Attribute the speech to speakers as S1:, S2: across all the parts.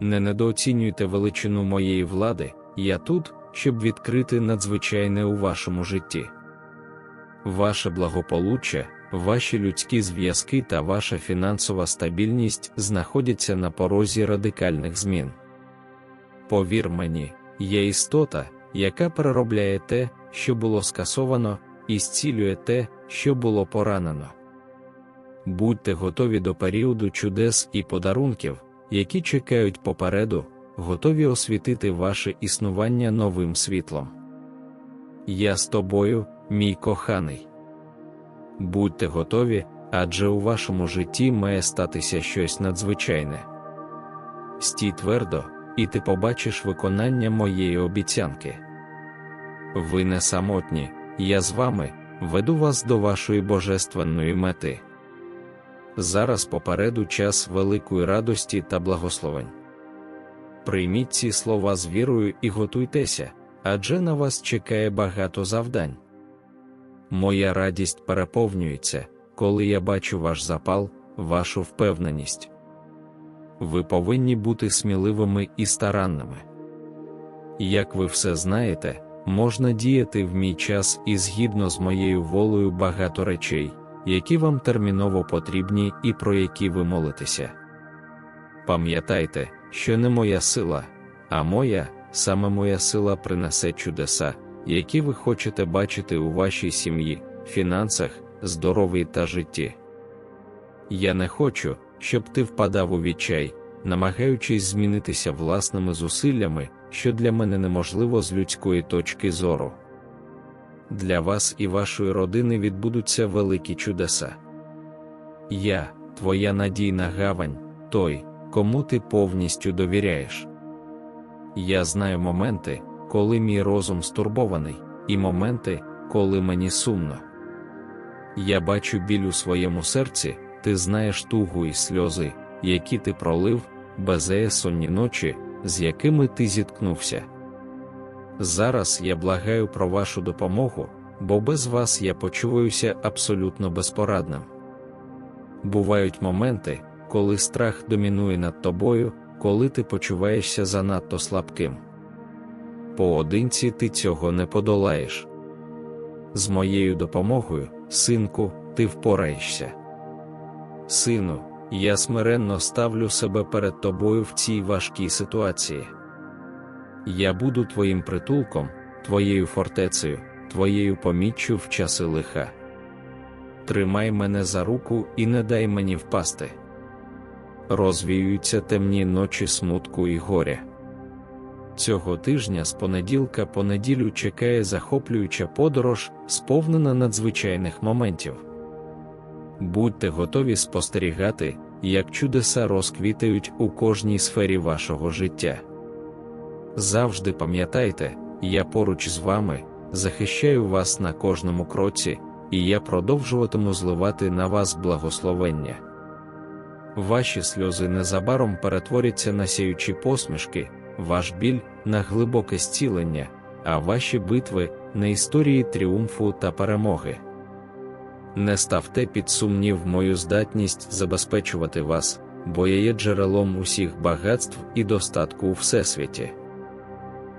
S1: не недооцінюйте величину моєї влади, я тут, щоб відкрити надзвичайне у вашому житті. Ваше благополуччя, ваші людські зв'язки та ваша фінансова стабільність знаходяться на порозі радикальних змін. Повір мені, є істота, яка переробляє те, що було скасовано, і зцілює те, що було поранено. Будьте готові до періоду чудес і подарунків, які чекають попереду, готові освітити ваше існування новим світлом. Я з тобою, мій коханий. Будьте готові, адже у вашому житті має статися щось надзвичайне. Стій твердо, і ти побачиш виконання моєї обіцянки. Ви не самотні, я з вами веду вас до вашої божественної мети. Зараз попереду час великої радості та благословень. Прийміть ці слова з вірою і готуйтеся, адже на вас чекає багато завдань. Моя радість переповнюється, коли я бачу ваш запал, вашу впевненість. Ви повинні бути сміливими і старанними. Як ви все знаєте, можна діяти в мій час і згідно з моєю волею багато речей, які вам терміново потрібні і про які ви молитеся. Пам'ятайте, що не моя сила, а моя, саме моя сила принесе чудеса, які ви хочете бачити у вашій сім'ї, фінансах, здоров'ї та житті. Я не хочу, щоб ти впадав у відчай, намагаючись змінитися власними зусиллями, що для мене неможливо з людської точки зору. Для вас і вашої родини відбудуться великі чудеса. Я, твоя надійна гавань, той, кому ти повністю довіряєш. Я знаю моменти, коли мій розум стурбований, і моменти, коли мені сумно. Я бачу біль у своєму серці, ти знаєш тугу і сльози, які ти пролив, безеєсонні ночі, з якими ти зіткнувся. Зараз я благаю про вашу допомогу, бо без вас я почуваюся абсолютно безпорадним. Бувають моменти, коли страх домінує над тобою, коли ти почуваєшся занадто слабким. Поодинці ти цього не подолаєш. З моєю допомогою, синку, ти впораєшся. Сину, я смиренно ставлю себе перед тобою в цій важкій ситуації. Я буду твоїм притулком, твоєю фортецею, твоєю поміччю в часи лиха. Тримай мене за руку і не дай мені впасти. Розвіюються темні ночі смутку і горя. Цього тижня з понеділка по неділю чекає захоплююча подорож, сповнена надзвичайних моментів. Будьте готові спостерігати, як чудеса розквітають у кожній сфері вашого життя. Завжди пам'ятайте, я поруч з вами, захищаю вас на кожному кроці, і я продовжуватиму зливати на вас благословення. Ваші сльози незабаром перетворяться на сяючі посмішки, ваш біль на глибоке зцілення, а ваші битви на історії тріумфу та перемоги. Не ставте під сумнів мою здатність забезпечувати вас, бо я є джерелом усіх багатств і достатку у всесвіті.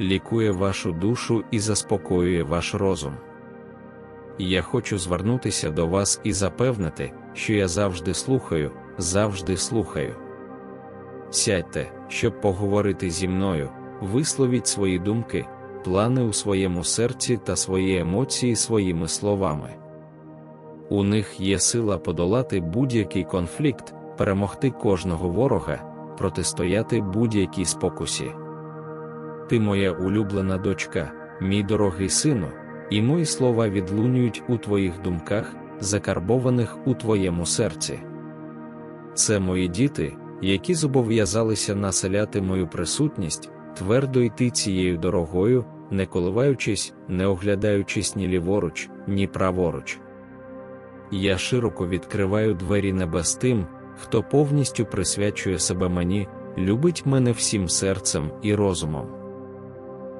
S1: лікує вашу душу і заспокоює ваш розум. Я хочу звернутися до вас і запевнити, що я завжди слухаю, завжди слухаю. Сядьте, щоб поговорити зі мною, висловіть свої думки, плани у своєму серці та свої емоції своїми словами. У них є сила подолати будь-який конфлікт, перемогти кожного ворога, протистояти будь-якій спокусі. Ти моя улюблена дочка, мій дорогий сину, і мої слова відлунюють у твоїх думках, закарбованих у твоєму серці. Це мої діти, які зобов'язалися населяти мою присутність, твердо йти цією дорогою, не коливаючись, не оглядаючись ні ліворуч, ні праворуч. Я широко відкриваю двері небес тим, хто повністю присвячує себе мені, любить мене всім серцем і розумом.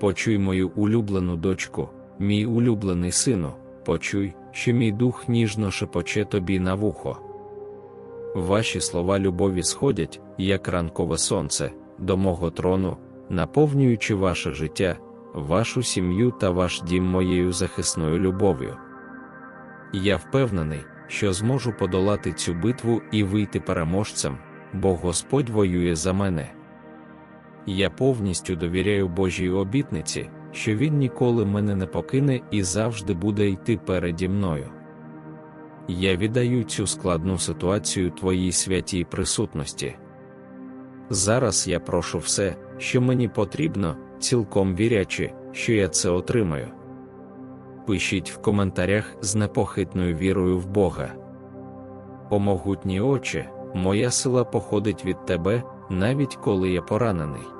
S1: Почуй мою улюблену дочку, мій улюблений сину, почуй, що мій дух ніжно шепоче тобі на вухо. Ваші слова любові сходять, як ранкове сонце, до мого трону, наповнюючи ваше життя, вашу сім'ю та ваш дім моєю захисною любов'ю. Я впевнений, що зможу подолати цю битву і вийти переможцем, бо Господь воює за мене. Я повністю довіряю Божій обітниці, що Він ніколи мене не покине і завжди буде йти переді мною. Я віддаю цю складну ситуацію Твоїй святій присутності. Зараз я прошу все, що мені потрібно, цілком вірячи, що я це отримаю. Пишіть в коментарях з непохитною вірою в Бога. О могутні очі, моя сила походить від тебе, навіть коли я поранений.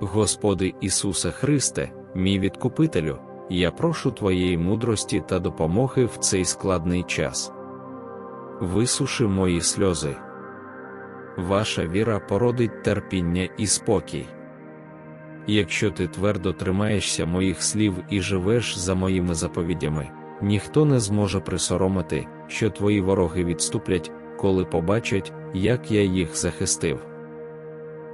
S1: Господи Ісусе Христе, мій відкупителю, я прошу Твоєї мудрості та допомоги в цей складний час. Висуши мої сльози. Ваша віра породить терпіння і спокій. Якщо ти твердо тримаєшся моїх слів і живеш за моїми заповідями, ніхто не зможе присоромити, що твої вороги відступлять, коли побачать, як я їх захистив.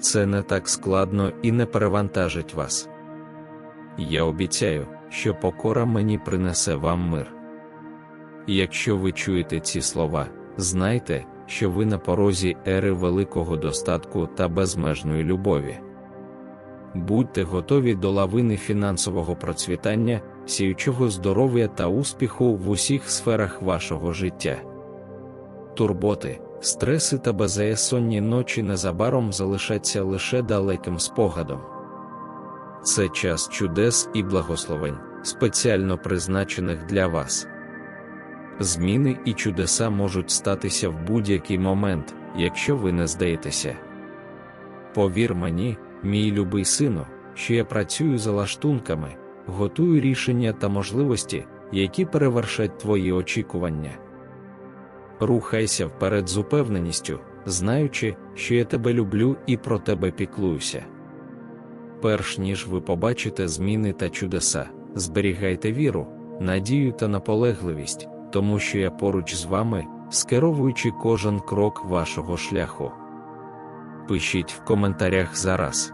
S1: Це не так складно і не перевантажить вас. Я обіцяю, що покора мені принесе вам мир. Якщо ви чуєте ці слова, знайте, що ви на порозі ери великого достатку та безмежної любові. Будьте готові до лавини фінансового процвітання, сіючого здоров'я та успіху в усіх сферах вашого життя. Турботи, стреси та беззаєсонні ночі незабаром залишаться лише далеким спогадом. Це час чудес і благословень, спеціально призначених для вас. Зміни і чудеса можуть статися в будь-який момент, якщо ви не здаєтеся. Повір мені, мій любий сину, що я працюю за лаштунками, готую рішення та можливості, які перевершать твої очікування. Рухайся вперед з упевненістю, знаючи, що я тебе люблю і про тебе піклуюся. Перш ніж ви побачите зміни та чудеса, зберігайте віру, надію та наполегливість, тому що я поруч з вами, скеровуючи кожен крок вашого шляху. Пишіть в коментарях зараз.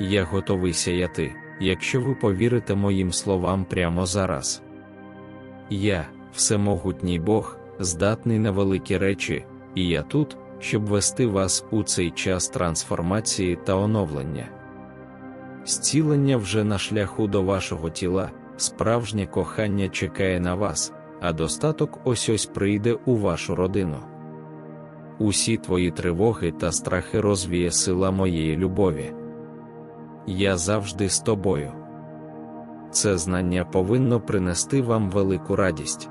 S1: Я готовий сяяти, якщо ви повірите моїм словам прямо зараз. Я, всемогутній Бог, здатний на великі речі, і я тут, щоб вести вас у цей час трансформації та оновлення. Зцілення вже на шляху до вашого тіла, справжнє кохання чекає на вас, а достаток ось ось прийде у вашу родину. усі твої тривоги та страхи розвіє сила моєї любові. Я завжди з тобою. Це знання повинно принести вам велику радість.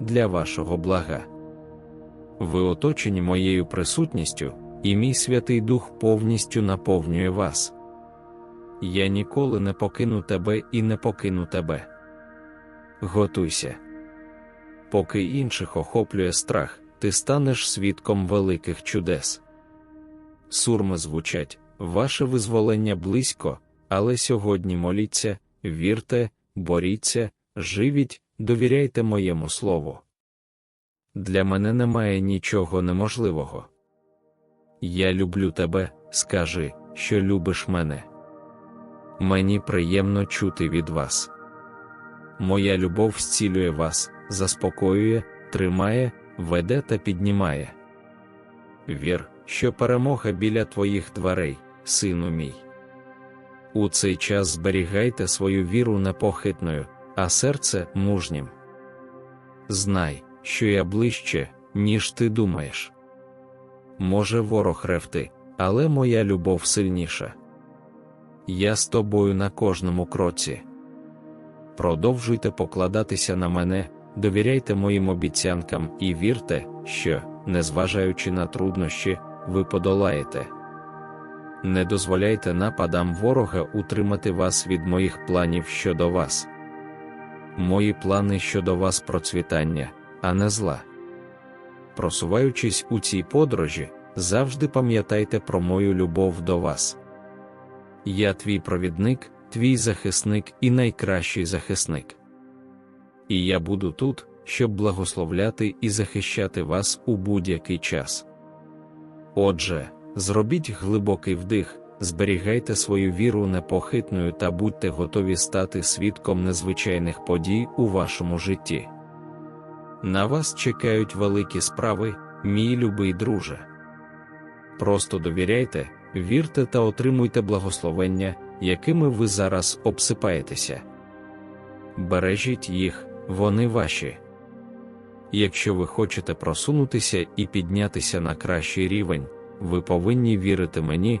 S1: для вашого блага. Ви оточені моєю присутністю, і мій Святий Дух повністю наповнює вас. Я ніколи не покину тебе і не покину тебе. Готуйся. Поки інших охоплює страх, ти станеш свідком великих чудес. Сурми звучать, ваше визволення близько, але сьогодні моліться, вірте, боріться, живіть, довіряйте моєму слову. Для мене немає нічого неможливого. Я люблю тебе, скажи, що любиш мене. Мені приємно чути від вас. Моя любов зцілює вас, заспокоює, тримає, веде та піднімає. Вір, що перемога біля твоїх дверей, сину мій. У цей час зберігайте свою віру непохитною, а серце мужнім. Знай, що я ближче, ніж ти думаєш. Може ворог ревти, але моя любов сильніша. Я з тобою на кожному кроці. Продовжуйте покладатися на мене, довіряйте моїм обіцянкам і вірте, що, незважаючи на труднощі, ви подолаєте. Не дозволяйте нападам ворога утримати вас від моїх планів щодо вас. Мої плани щодо вас процвітання, а не зла. Просуваючись у цій подорожі, завжди пам'ятайте про мою любов до вас. Я твій провідник, твій захисник і найкращий захисник. І я буду тут, щоб благословляти і захищати вас у будь-який час. Отже, зробіть глибокий вдих, зберігайте свою віру непохитною та будьте готові стати свідком незвичайних подій у вашому житті. На вас чекають великі справи, мій любий друже. Просто довіряйте, вірте та отримуйте благословення, якими ви зараз обсипаєтеся. Бережіть їх, вони ваші. Якщо ви хочете просунутися і піднятися на кращий рівень, ви повинні вірити мені,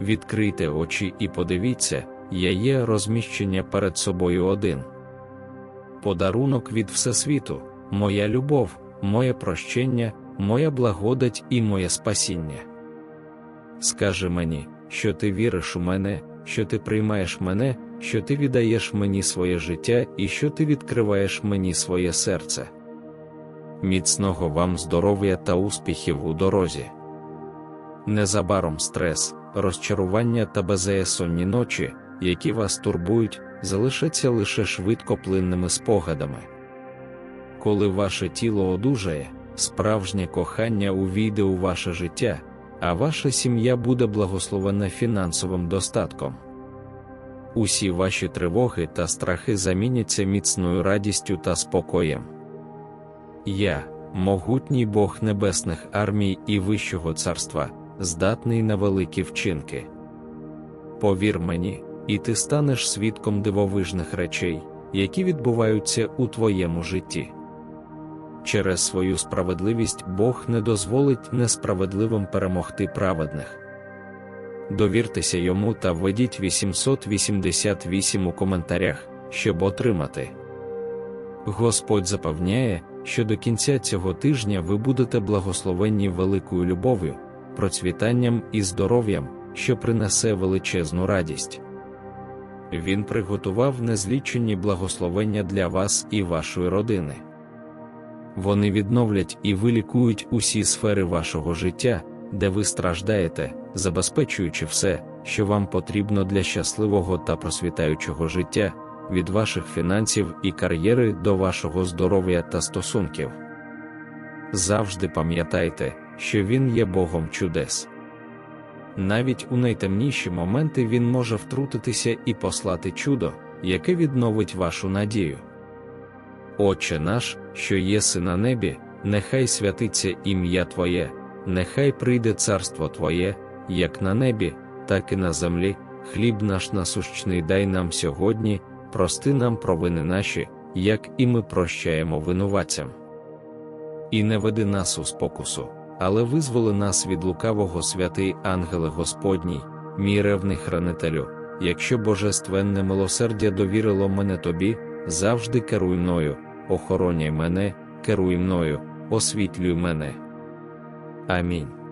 S1: Відкрийте очі і подивіться, я є розміщення перед собою один. Подарунок від Всесвіту, моя любов, моє прощення, моя благодать і моє спасіння. Скажи мені, що ти віриш у мене, що ти приймаєш мене, що ти віддаєш мені своє життя і що ти відкриваєш мені своє серце. Міцного вам здоров'я та успіхів у дорозі. Незабаром стрес, розчарування та безеясонні ночі, які вас турбують, залишаться лише швидкоплинними спогадами. Коли ваше тіло одужає, справжнє кохання увійде у ваше життя, а ваша сім'я буде благословена фінансовим достатком. Усі ваші тривоги та страхи заміняться міцною радістю та спокоєм. Я, могутній Бог небесних армій і Вищого царства, здатний на великі вчинки. Повір мені, і ти станеш свідком дивовижних речей, які відбуваються у твоєму житті. Через свою справедливість Бог не дозволить несправедливим перемогти праведних. Довіртеся йому та введіть 888 у коментарях, щоб отримати. Господь запевняє, що до кінця цього тижня ви будете благословенні великою любов'ю, процвітанням і здоров'ям, що принесе величезну радість. Він приготував незлічені благословення для вас і вашої родини. Вони відновлять і вилікують усі сфери вашого життя, де ви страждаєте, забезпечуючи все, що вам потрібно для щасливого та просвітаючого життя, від ваших фінансів і кар'єри до вашого здоров'я та стосунків. Завжди пам'ятайте, що Він є Богом чудес. Навіть у найтемніші моменти Він може втрутитися і послати чудо, яке відновить вашу надію. Отче наш, що єси на небі, нехай святиться ім'я Твоє, нехай прийде царство Твоє, як на небі, так і на землі. Хліб наш насущний дай нам сьогодні, прости нам провини наші, як і ми прощаємо винуватцям. І не веди нас у спокусу, але визволи нас від лукавого святий ангеле Господній, мій ревний хранителю, якщо божественне милосердя довірило мене тобі, завжди керуй мною, охороняй мене, керуй мною, освітлюй мене. Амінь.